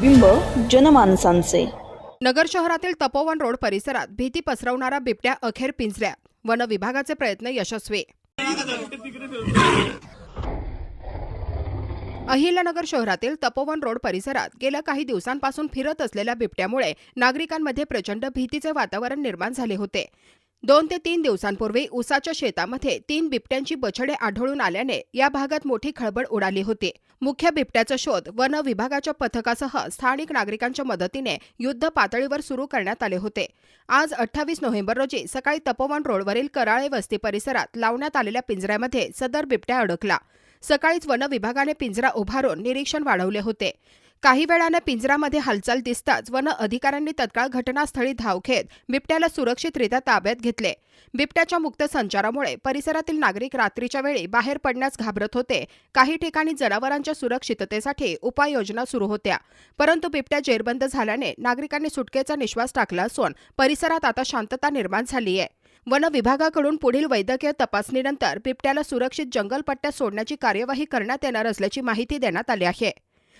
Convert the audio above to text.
बिंब जनमानसांचे. नगर शहरातील तपोवन रोड परिसरात भीती पसरवणारा बिबट्या अखेर पिंजऱ्या वन विभागाचे प्रयत्न यशस्वी. अहिल्यानगर शहरातील तपोवन रोड परिसरात गेल्या काही दिवसांपासून फिरत असलेल्या बिबट्यामुळे नागरिकांमध्ये प्रचंड भीतीचे वातावरण निर्माण झाले होते. दोन ते तीन दिवसांपूर्वी उसाच्या शेतामध्ये तीन बिबट्यांची बछडे आढळून आल्याने या भागात मोठी खळबळ उडाली होती. मुख्य बिबट्याचा शोध वन विभागाच्या पथकासह स्थानिक नागरिकांच्या मदतीने युद्ध पातळीवर सुरू करण्यात आले होते. आज अठ्ठावीस नोव्हेंबर रोजी सकाळी तपोवन रोडवरील कराळे वस्ती परिसरात लावण्यात आलेल्या पिंजऱ्यामध्ये सदर बिबट्या अडकला. सकाळीच वन विभागाने पिंजरा उभारून निरीक्षण वाढवले होते. काही वेळानं पिंजरामध्ये हालचाल दिसताच वन अधिकाऱ्यांनी तत्काळ घटनास्थळी धाव घेत बिबट्याला सुरक्षितरित्या ताब्यात घेतले. बिबट्याच्या मुक्त संचारामुळे परिसरातील नागरिक रात्रीच्या वेळी बाहेर पडण्यास घाबरत होते. काही ठिकाणी जनावरांच्या सुरक्षिततेसाठी उपाययोजना सुरू होत्या. परंतु बिबट्या जेरबंद झाल्याने नागरिकांनी सुटकेचा निश्वास टाकला असून परिसरात आता शांतता निर्माण झाली आहे. वन विभागाकडून पुढील वैद्यकीय तपासणीनंतर बिबट्याला सुरक्षित जंगलपट्ट्यात सोडण्याची कार्यवाही करण्यात येणार असल्याची माहिती देण्यात आली आहे.